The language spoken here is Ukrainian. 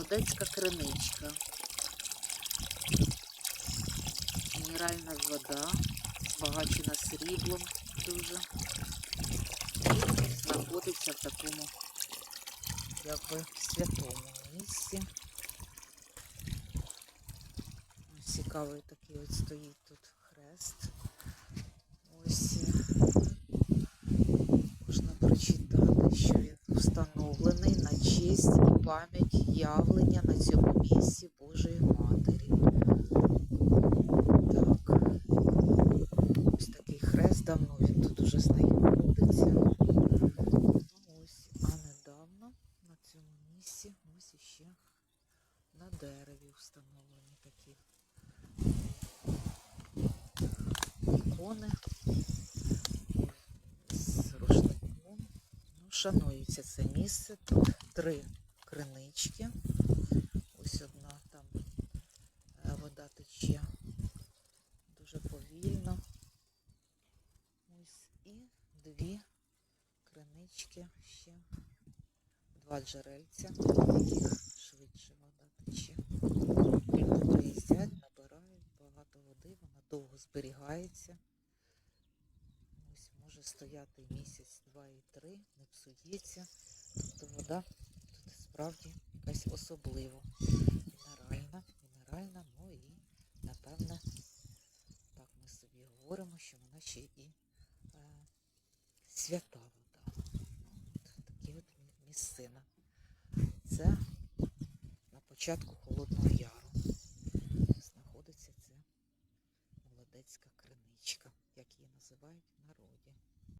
Молодецька криничка. Мінеральна вода, збагачена сріблом дуже. Знаходиться в такому якби святому місці. Цікавий такий от стоїть тут хрест. Ось е, можна прочитати, що він встановлений на честь і пам'ять явлення на цьому місці Божої Матері. Так. Ось такий хрест давно він тут уже знаходиться. Ну, ось, а недавно на цьому місці ось іще на дереві встановлені такі ікони шанується це місце. Тут три кринички. Ось одна там е, вода тече дуже повільно. Ось і дві кринички ще. Два джерельця, яких швидше вода тече. Приїздять, набирають багато води, вона довго зберігається. Ось може стояти місяць, два і три, псується. Тобто вода тут справді якась особлива. Мінеральна, мінеральна, ну і, напевно, так ми собі говоримо, що вона ще і е, свята вода. Ну, такі от місцина. Це на початку Холодного Яру. Знаходиться ця молодецька криничка, як її називають в народі.